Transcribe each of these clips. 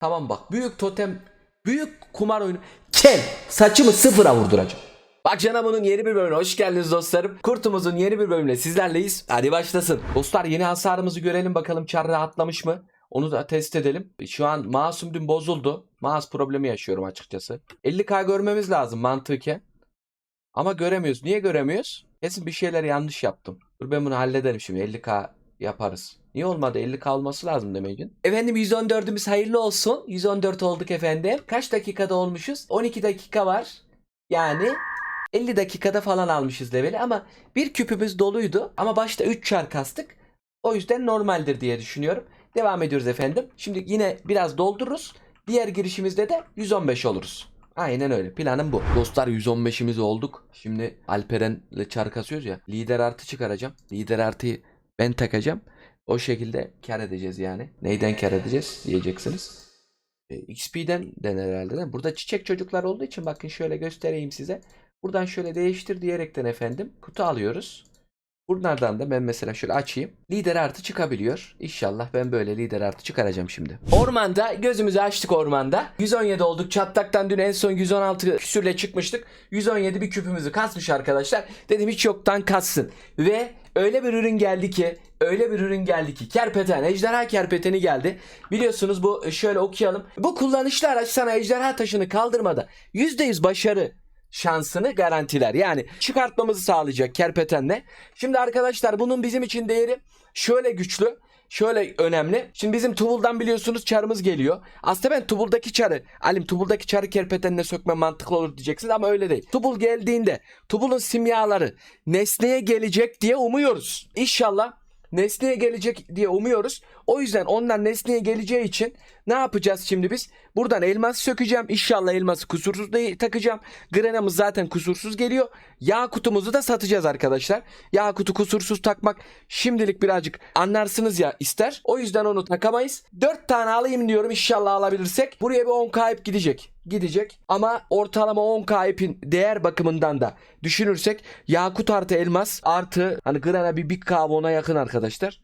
Tamam bak büyük totem büyük kumar oyunu. Kel saçımı sıfıra vurduracağım. Bak Canamo'nun yeni bir bölümüne hoş geldiniz dostlarım. Kurtumuzun yeni bir bölümüne sizlerleyiz. Hadi başlasın. Dostlar yeni hasarımızı görelim bakalım çar rahatlamış mı? Onu da test edelim. Şu an masum dün bozuldu. Mouse problemi yaşıyorum açıkçası. 50k görmemiz lazım mantıken. Ama göremiyoruz. Niye göremiyoruz? Kesin bir şeyler yanlış yaptım. Dur ben bunu hallederim şimdi. 50k yaparız. Niye olmadı? 50k olması lazım demeyin. Efendim 114'ümüz hayırlı olsun. 114 olduk efendim. Kaç dakikada olmuşuz? 12 dakika var. Yani 50 dakikada falan almışız leveli ama bir küpümüz doluydu. Ama başta 3 çar kastık. O yüzden normaldir diye düşünüyorum. Devam ediyoruz efendim. Şimdi yine biraz doldururuz. Diğer girişimizde de 115 oluruz. Aynen öyle. Planım bu. Dostlar 115'imiz olduk. Şimdi Alperen'le çar kasıyoruz ya. Lider artı çıkaracağım. Lider artıyı ben takacağım. O şekilde kar edeceğiz yani. Neyden kar edeceğiz diyeceksiniz. E, XP'den den herhalde değil? Burada çiçek çocuklar olduğu için bakın şöyle göstereyim size. Buradan şöyle değiştir diyerekten efendim kutu alıyoruz. Bunlardan da ben mesela şöyle açayım. Lider artı çıkabiliyor. İnşallah ben böyle lider artı çıkaracağım şimdi. Ormanda gözümüzü açtık ormanda. 117 olduk. Çatlaktan dün en son 116 küsürle çıkmıştık. 117 bir küpümüzü kasmış arkadaşlar. Dedim hiç yoktan kassın. Ve öyle bir ürün geldi ki öyle bir ürün geldi ki kerpeten ejderha kerpeteni geldi. Biliyorsunuz bu şöyle okuyalım. Bu kullanışlı araç sana ejderha taşını kaldırmada %100 başarı şansını garantiler. Yani çıkartmamızı sağlayacak kerpetenle. Şimdi arkadaşlar bunun bizim için değeri şöyle güçlü. Şöyle önemli. Şimdi bizim Tubul'dan biliyorsunuz çarımız geliyor. Aslında ben Tubul'daki çarı, Alim Tubul'daki çarı kerpetenle sökme mantıklı olur diyeceksiniz ama öyle değil. Tubul geldiğinde Tubul'un simyaları nesneye gelecek diye umuyoruz. İnşallah nesneye gelecek diye umuyoruz. O yüzden onlar nesneye geleceği için ne yapacağız şimdi biz? Buradan elmas sökeceğim. İnşallah elması kusursuz takacağım. Grenamız zaten kusursuz geliyor. Yakutumuzu da satacağız arkadaşlar. Yakutu kusursuz takmak şimdilik birazcık anlarsınız ya ister. O yüzden onu takamayız. 4 tane alayım diyorum inşallah alabilirsek. Buraya bir 10 kayıp gidecek. Gidecek ama ortalama 10 kayıpın değer bakımından da düşünürsek Yakut artı elmas artı hani grana bir bir ona yakın arkadaşlar.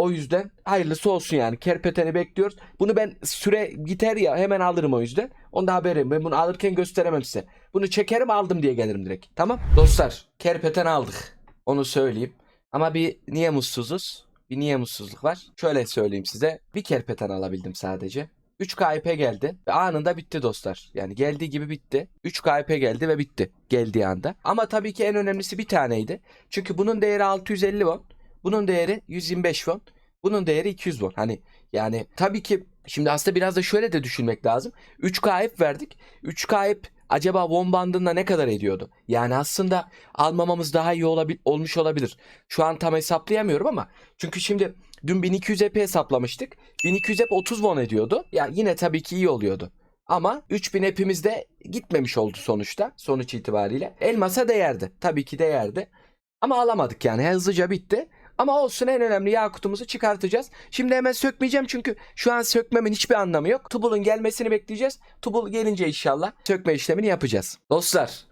O yüzden hayırlısı olsun yani. Kerpeteni bekliyoruz. Bunu ben süre gider ya hemen alırım o yüzden. Onda haberim. Ben bunu alırken gösteremem size. Bunu çekerim aldım diye gelirim direkt. Tamam. Dostlar kerpeten aldık. Onu söyleyeyim. Ama bir niye mutsuzuz? Bir niye mutsuzluk var? Şöyle söyleyeyim size. Bir kerpeten alabildim sadece. 3 KIP geldi ve anında bitti dostlar. Yani geldiği gibi bitti. 3 KIP geldi ve bitti geldiği anda. Ama tabii ki en önemlisi bir taneydi. Çünkü bunun değeri 650 won. Bunun değeri 125 won. Bunun değeri 200 won. Hani yani tabii ki şimdi aslında biraz da şöyle de düşünmek lazım. 3 kayıp verdik. 3 kayıp acaba won bandında ne kadar ediyordu? Yani aslında almamamız daha iyi olabil olmuş olabilir. Şu an tam hesaplayamıyorum ama çünkü şimdi dün 1200 EP hesaplamıştık. 1200 EP 30 won ediyordu. Ya yine tabii ki iyi oluyordu. Ama 3000 epimiz de gitmemiş oldu sonuçta sonuç itibariyle. Elmasa değerdi. Tabii ki değerdi. Ama alamadık yani hızlıca bitti. Ama olsun en önemli yakutumuzu çıkartacağız. Şimdi hemen sökmeyeceğim çünkü şu an sökmemin hiçbir anlamı yok. Tubul'un gelmesini bekleyeceğiz. Tubul gelince inşallah sökme işlemini yapacağız. Dostlar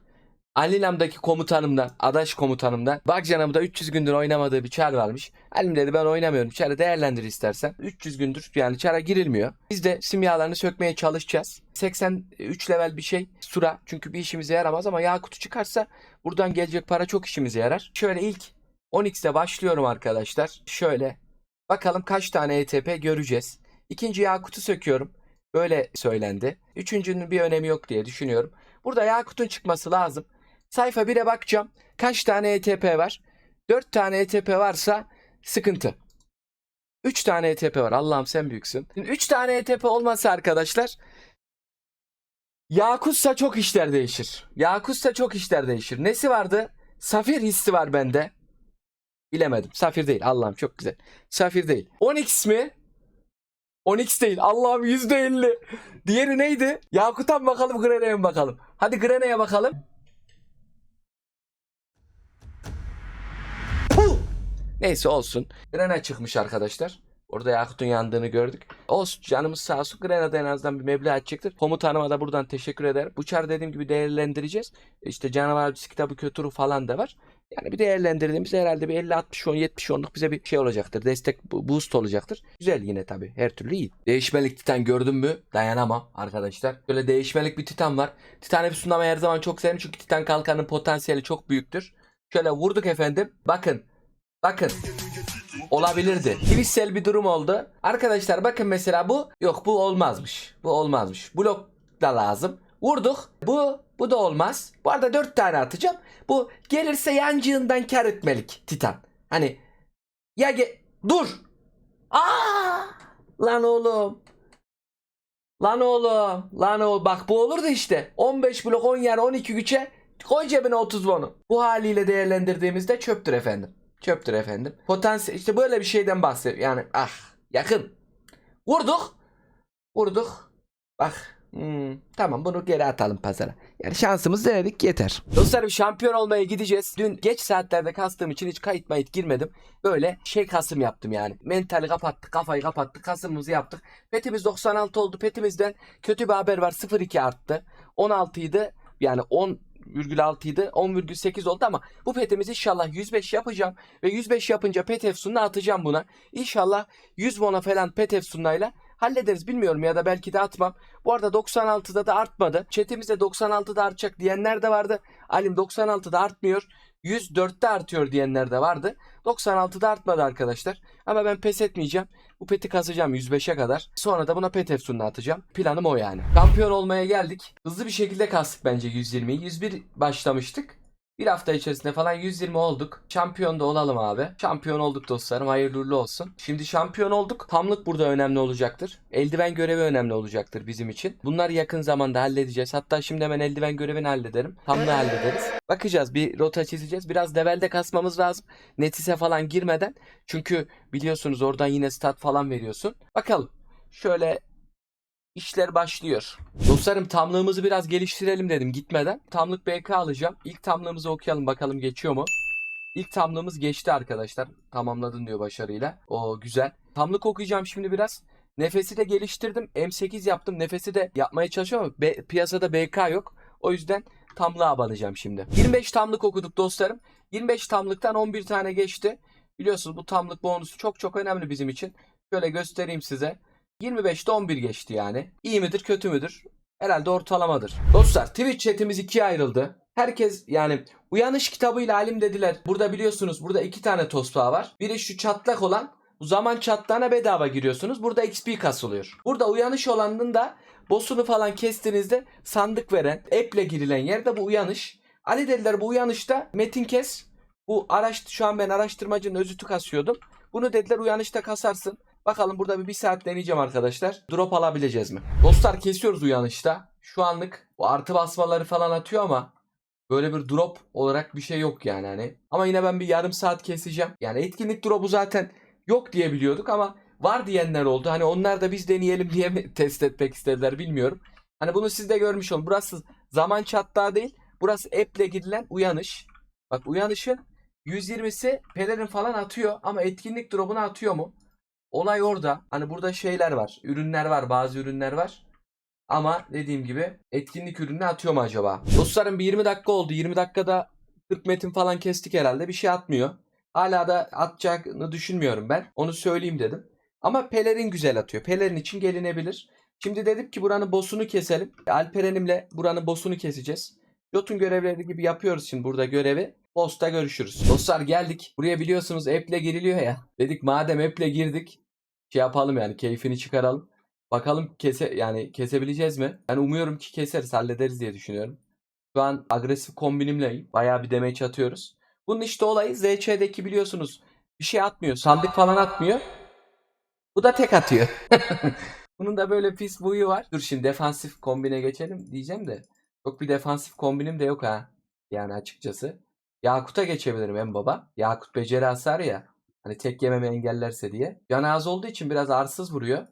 Alilam'daki komutanımdan, adaş komutanımdan Bakcanam'da 300 gündür oynamadığı bir çar varmış. Halim dedi ben oynamıyorum. Çarı değerlendir istersen. 300 gündür yani çara girilmiyor. Biz de simyalarını sökmeye çalışacağız. 83 level bir şey. Sura. Çünkü bir işimize yaramaz ama Yakut'u çıkarsa buradan gelecek para çok işimize yarar. Şöyle ilk 10x'te başlıyorum arkadaşlar. Şöyle bakalım kaç tane ETP göreceğiz. İkinci Yakut'u söküyorum. Böyle söylendi. Üçüncünün bir önemi yok diye düşünüyorum. Burada Yakut'un çıkması lazım. Sayfa 1'e bakacağım. Kaç tane ETP var? 4 tane ETP varsa sıkıntı. 3 tane ETP var. Allah'ım sen büyüksün. 3 tane ETP olmazsa arkadaşlar Yakutsa çok işler değişir. Yakutsa çok işler değişir. Nesi vardı? Safir hissi var bende. Bilemedim. Safir değil. Allah'ım çok güzel. Safir değil. Onyx mi? Onyx değil. Allah'ım %50. Diğeri neydi? Yakut'a bakalım Grene'ye mi bakalım? Hadi Grene'ye bakalım. Puh! Neyse olsun. Grena çıkmış arkadaşlar. Orada Yakut'un yandığını gördük. Olsun canımız sağ olsun. Grena'da en azından bir meblağ edecektir. Komutanıma da buradan teşekkür ederim. Bu çar dediğim gibi değerlendireceğiz. İşte canavar avcısı kitabı kötürü falan da var. Yani bir değerlendirdiğimizde herhalde bir 50-60 10 70 onluk bize bir şey olacaktır. Destek boost olacaktır. Güzel yine tabii. Her türlü iyi. Değişmelik Titan gördün mü? Dayanamam arkadaşlar. Böyle değişmelik bir Titan var. Titan Epsilon'u her zaman çok severim çünkü Titan kalkanın potansiyeli çok büyüktür. Şöyle vurduk efendim. Bakın. Bakın. Olabilirdi. Twistzel bir durum oldu. Arkadaşlar bakın mesela bu. Yok bu olmazmış. Bu olmazmış. Blok da lazım. Vurduk. Bu bu da olmaz. Bu arada 4 tane atacağım. Bu gelirse yancığından kar etmelik Titan. Hani ya ge dur. Aa! Lan oğlum. Lan oğlum. Lan oğlum. Bak bu olurdu işte. 15 blok 10 yer 12 güçe koy cebine 30 bonu. Bu haliyle değerlendirdiğimizde çöptür efendim. Çöptür efendim. Potansiyel işte böyle bir şeyden bahsediyor. Yani ah yakın. Vurduk. Vurduk. Bak. Hmm, tamam bunu geri atalım pazara. Yani şansımız denedik yeter. Dostlarım şampiyon olmaya gideceğiz. Dün geç saatlerde kastığım için hiç kayıt mayıt girmedim. Böyle şey kasım yaptım yani. Mentali kapattık, kafayı kapattık, kasımımızı yaptık. Petimiz 96 oldu. Petimizden kötü bir haber var. 0.2 arttı. 16 idi. Yani 10,6 idi. 10,8 oldu ama bu petimiz inşallah 105 yapacağım. Ve 105 yapınca pet efsununu atacağım buna. İnşallah 100 bona falan pet efsunayla hallederiz bilmiyorum ya da belki de atmam. Bu arada 96'da da artmadı. Chat'imizde 96'da artacak diyenler de vardı. Alim 96'da artmıyor. 104'te artıyor diyenler de vardı. 96'da artmadı arkadaşlar. Ama ben pes etmeyeceğim. Bu peti kasacağım 105'e kadar. Sonra da buna pet efsununu atacağım. Planım o yani. Şampiyon olmaya geldik. Hızlı bir şekilde kastık bence 120'yi. 101 başlamıştık. Bir hafta içerisinde falan 120 olduk. Şampiyon da olalım abi. Şampiyon olduk dostlarım. Hayırlı uğurlu olsun. Şimdi şampiyon olduk. Tamlık burada önemli olacaktır. Eldiven görevi önemli olacaktır bizim için. Bunları yakın zamanda halledeceğiz. Hatta şimdi hemen eldiven görevini hallederim. Tamlığı hallederiz. Bakacağız bir rota çizeceğiz. Biraz levelde kasmamız lazım. Netise falan girmeden. Çünkü biliyorsunuz oradan yine stat falan veriyorsun. Bakalım. Şöyle İşler başlıyor. Dostlarım tamlığımızı biraz geliştirelim dedim gitmeden. Tamlık BK alacağım. İlk tamlığımızı okuyalım bakalım geçiyor mu? İlk tamlığımız geçti arkadaşlar. Tamamladın diyor başarıyla. O güzel. Tamlık okuyacağım şimdi biraz. Nefesi de geliştirdim. M8 yaptım. Nefesi de yapmaya çalışıyorum ama be- piyasada BK yok. O yüzden tamlığa banacağım şimdi. 25 tamlık okuduk dostlarım. 25 tamlıktan 11 tane geçti. Biliyorsunuz bu tamlık bonusu çok çok önemli bizim için. Şöyle göstereyim size. 25'te 11 geçti yani. İyi midir kötü müdür? Herhalde ortalamadır. Dostlar Twitch chatimiz ikiye ayrıldı. Herkes yani uyanış kitabıyla alim dediler. Burada biliyorsunuz burada iki tane tosbağa var. Biri şu çatlak olan bu zaman çatlağına bedava giriyorsunuz. Burada XP kasılıyor. Burada uyanış olanının da boss'unu falan kestiğinizde sandık veren, app'le girilen yerde bu uyanış. Ali dediler bu uyanışta metin kes. Bu araç şu an ben araştırmacının özütü kasıyordum. Bunu dediler uyanışta kasarsın. Bakalım burada bir, bir saat deneyeceğim arkadaşlar. Drop alabileceğiz mi? Dostlar kesiyoruz uyanışta. Şu anlık bu artı basmaları falan atıyor ama böyle bir drop olarak bir şey yok yani hani. Ama yine ben bir yarım saat keseceğim. Yani etkinlik drop'u zaten yok diye biliyorduk ama var diyenler oldu. Hani onlar da biz deneyelim diye mi test etmek istediler bilmiyorum. Hani bunu siz de görmüş olun. Burası zaman çatlağı değil. Burası app'le gidilen uyanış. Bak uyanışın 120'si pelerin falan atıyor ama etkinlik drop'unu atıyor mu? Olay orada. Hani burada şeyler var. Ürünler var. Bazı ürünler var. Ama dediğim gibi etkinlik ürünü atıyor mu acaba? Dostlarım bir 20 dakika oldu. 20 dakikada 40 metin falan kestik herhalde. Bir şey atmıyor. Hala da atacağını düşünmüyorum ben. Onu söyleyeyim dedim. Ama pelerin güzel atıyor. Pelerin için gelinebilir. Şimdi dedik ki buranın boss'unu keselim. Alperen'imle buranın boss'unu keseceğiz. Jotun görevleri gibi yapıyoruz şimdi burada görevi. Boss'ta görüşürüz. Dostlar geldik. Buraya biliyorsunuz app'le giriliyor ya. Dedik madem app'le girdik. Şey yapalım yani keyfini çıkaralım. Bakalım kese yani kesebileceğiz mi? Ben umuyorum ki keseriz hallederiz diye düşünüyorum. Şu an agresif kombinimleyim. Bayağı bir damage atıyoruz. Bunun işte olayı ZC'deki biliyorsunuz bir şey atmıyor. Sandık falan atmıyor. Bu da tek atıyor. Bunun da böyle pis buyu var. Dur şimdi defansif kombine geçelim diyeceğim de. Çok bir defansif kombinim de yok ha. Yani açıkçası. Yakut'a geçebilirim en baba. Yakut beceri hasar ya. Hani tek yememi engellerse diye. Can az olduğu için biraz arsız vuruyor.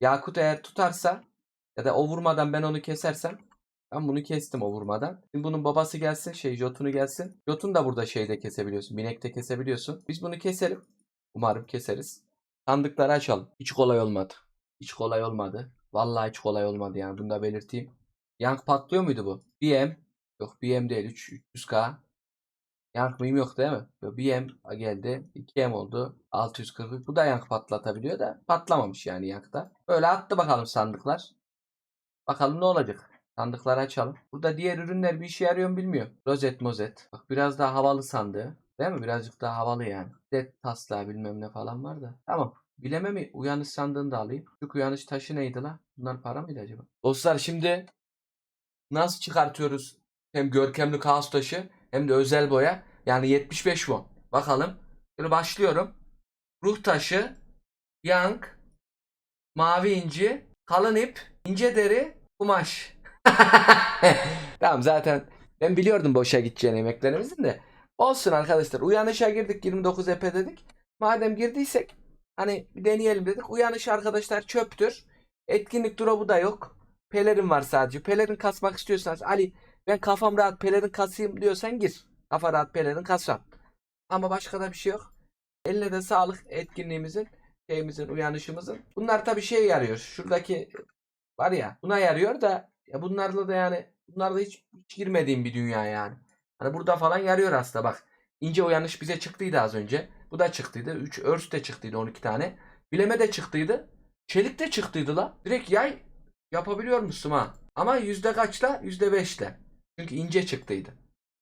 Yakut eğer tutarsa ya da o vurmadan ben onu kesersem ben bunu kestim o vurmadan. Şimdi bunun babası gelsin şey Jotun'u gelsin. Jotun da burada şeyde kesebiliyorsun. Binekte kesebiliyorsun. Biz bunu keselim. Umarım keseriz. Sandıkları açalım. Hiç kolay olmadı. Hiç kolay olmadı. Vallahi hiç kolay olmadı yani. Bunu da belirteyim. Yank patlıyor muydu bu? BM. Yok BM değil. 3, 300k. Yank mıyım yok değil mi? Bir M geldi. 2 M oldu. 640. Bu da yank patlatabiliyor da patlamamış yani yankta. Böyle attı bakalım sandıklar. Bakalım ne olacak. Sandıkları açalım. Burada diğer ürünler bir işe yarıyor mu bilmiyorum. Rozet mozet. Bak biraz daha havalı sandığı. Değil mi? Birazcık daha havalı yani. Led taslağı bilmem ne falan var da. Tamam. Bileme mi? Uyanış sandığını da alayım. Şu uyanış taşı neydi la? Bunlar para mıydı acaba? Dostlar şimdi nasıl çıkartıyoruz hem görkemli kaos taşı hem de özel boya? Yani 75 won. Bakalım. Böyle başlıyorum. Ruh taşı, yank, mavi inci, kalın ip, ince deri, kumaş. tamam zaten ben biliyordum boşa gideceğini yemeklerimizin de. Olsun arkadaşlar. Uyanışa girdik 29 EP dedik. Madem girdiysek hani bir deneyelim dedik. Uyanış arkadaşlar çöptür. Etkinlik drop'u da yok. Pelerin var sadece. Pelerin kasmak istiyorsanız Ali ben kafam rahat pelerin kasayım diyorsan gir. Kafa rahat pelerin kasam. Ama başka da bir şey yok. Eline de sağlık etkinliğimizin, şeyimizin, uyanışımızın. Bunlar tabii şey yarıyor. Şuradaki var ya buna yarıyor da ya bunlarla da yani bunlarla hiç, hiç girmediğim bir dünya yani. Hani burada falan yarıyor aslında bak. İnce uyanış bize çıktıydı az önce. Bu da çıktıydı. 3 örs de çıktıydı 12 tane. Bileme de çıktıydı. Çelik de çıktıydı la. Direkt yay yapabiliyor musun ha? Ama yüzde kaçla? Yüzde beşle. Çünkü ince çıktıydı.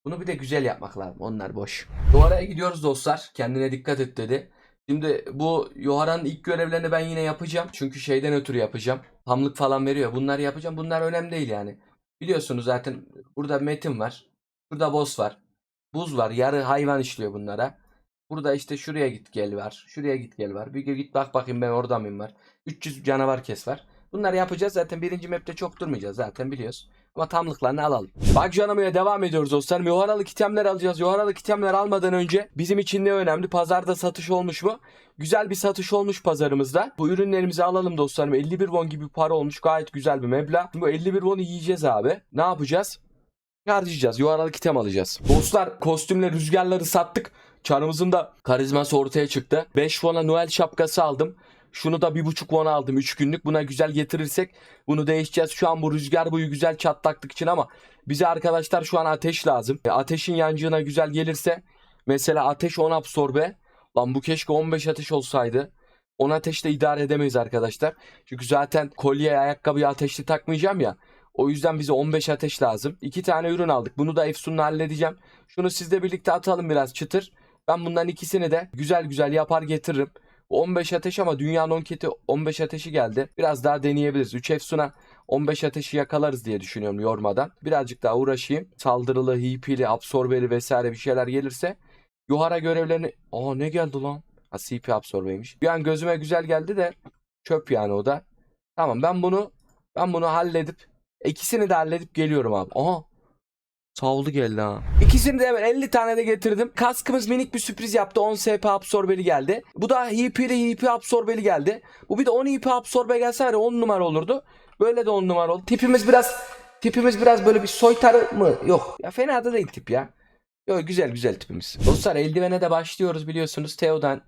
Bunu bir de güzel yapmak lazım. Onlar boş. Yohara'ya gidiyoruz dostlar. Kendine dikkat et dedi. Şimdi bu Yohara'nın ilk görevlerini ben yine yapacağım. Çünkü şeyden ötürü yapacağım. Hamlık falan veriyor. Bunları yapacağım. Bunlar önemli değil yani. Biliyorsunuz zaten burada metin var. Burada boss var. Buz var. Yarı hayvan işliyor bunlara. Burada işte şuraya git gel var. Şuraya git gel var. Bir git bak bakayım ben orada mıyım var. 300 canavar kes var. Bunları yapacağız zaten birinci map'te çok durmayacağız zaten biliyoruz. Ama tamlıklarını alalım. Bak canımaya devam ediyoruz dostlar. Yoharalık itemler alacağız. Yoharalık itemler almadan önce bizim için ne önemli? Pazarda satış olmuş mu? Güzel bir satış olmuş pazarımızda. Bu ürünlerimizi alalım dostlarım. 51 won gibi para olmuş. Gayet güzel bir meblağ. Bu 51 won'u yiyeceğiz abi. Ne yapacağız? Harcayacağız. Yuvarlalık item alacağız. Dostlar kostümle rüzgarları sattık. Çarımızın da karizması ortaya çıktı. 5 won'a Noel şapkası aldım. Şunu da 1.5 won aldım 3 günlük. Buna güzel getirirsek bunu değişeceğiz. Şu an bu rüzgar buyu güzel çatlaklık için ama bize arkadaşlar şu an ateş lazım. E, Ateşin yancığına güzel gelirse mesela ateş 10 absorbe. Lan bu keşke 15 ateş olsaydı. 10 ateşte idare edemeyiz arkadaşlar. Çünkü zaten kolyeye ayakkabıya ateşli takmayacağım ya. O yüzden bize 15 ateş lazım. 2 tane ürün aldık. Bunu da Efsun'la halledeceğim. Şunu sizle birlikte atalım biraz çıtır. Ben bundan ikisini de güzel güzel yapar getiririm. 15 ateş ama dünyanın 10 keti 15 ateşi geldi. Biraz daha deneyebiliriz. 3 Efsun'a 15 ateşi yakalarız diye düşünüyorum yormadan. Birazcık daha uğraşayım. Saldırılı, hipili, absorbeli vesaire bir şeyler gelirse Yohara görevlerini... Aa ne geldi lan? Ha CP absorbeymiş. Bir an gözüme güzel geldi de çöp yani o da. Tamam ben bunu ben bunu halledip ikisini de halledip geliyorum abi. Aha Savlu geldi ha. İkisini de hemen 50 tane de getirdim. Kaskımız minik bir sürpriz yaptı. 10 SP absorbeli geldi. Bu da HP'li HP absorbeli geldi. Bu bir de 10 HP absorbe gelse var ya 10 numara olurdu. Böyle de 10 numara oldu. Tipimiz biraz tipimiz biraz böyle bir soytarı mı? Yok. Ya fena da değil tip ya. Yok güzel güzel tipimiz. Dostlar eldivene de başlıyoruz biliyorsunuz. Teo'dan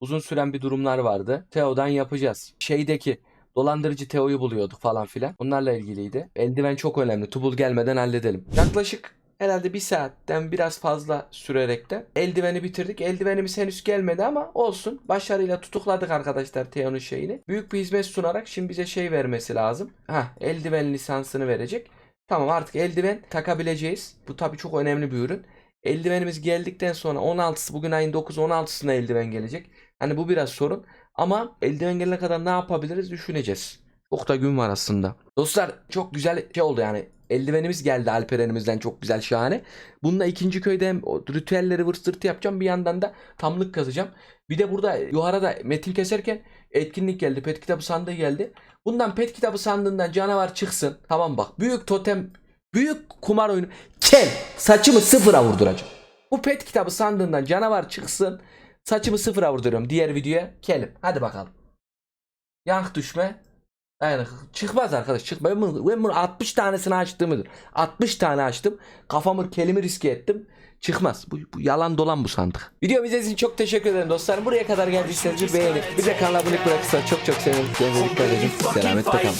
uzun süren bir durumlar vardı. Teo'dan yapacağız. Şeydeki dolandırıcı Teo'yu buluyorduk falan filan. Onlarla ilgiliydi. Eldiven çok önemli. Tubul gelmeden halledelim. Yaklaşık herhalde bir saatten biraz fazla sürerek de eldiveni bitirdik. Eldivenimiz henüz gelmedi ama olsun. Başarıyla tutukladık arkadaşlar Teo'nun şeyini. Büyük bir hizmet sunarak şimdi bize şey vermesi lazım. Ha eldiven lisansını verecek. Tamam artık eldiven takabileceğiz. Bu tabii çok önemli bir ürün. Eldivenimiz geldikten sonra 16'sı bugün ayın 9 16'sına eldiven gelecek. Hani bu biraz sorun. Ama eldiven gelene kadar ne yapabiliriz düşüneceğiz. Çok da gün var aslında. Dostlar çok güzel şey oldu yani. Eldivenimiz geldi Alperen'imizden çok güzel şahane. Bununla ikinci köyde hem ritüelleri vırt yapacağım. Bir yandan da tamlık kazacağım. Bir de burada Yuhara'da metin keserken etkinlik geldi. Pet kitabı sandığı geldi. Bundan pet kitabı sandığından canavar çıksın. Tamam bak büyük totem büyük kumar oyunu. Kel saçımı sıfıra vurduracağım. Bu pet kitabı sandığından canavar çıksın. Saçımı sıfıra vurduruyorum diğer videoya. Kelim. Hadi bakalım. Yank düşme. Yani çıkmaz arkadaş çıkma. Ben bunu, ben bunu 60 tanesini açtığımdır. 60 tane açtım. Kafamı kelimi riske ettim. Çıkmaz. Bu, bu yalan dolan bu sandık. Video izlediğiniz için çok teşekkür ederim dostlar. Buraya kadar geldiyseniz bir beğeni. Bir de kanala abone bırakırsanız çok çok sevinirim. Selametle kalın.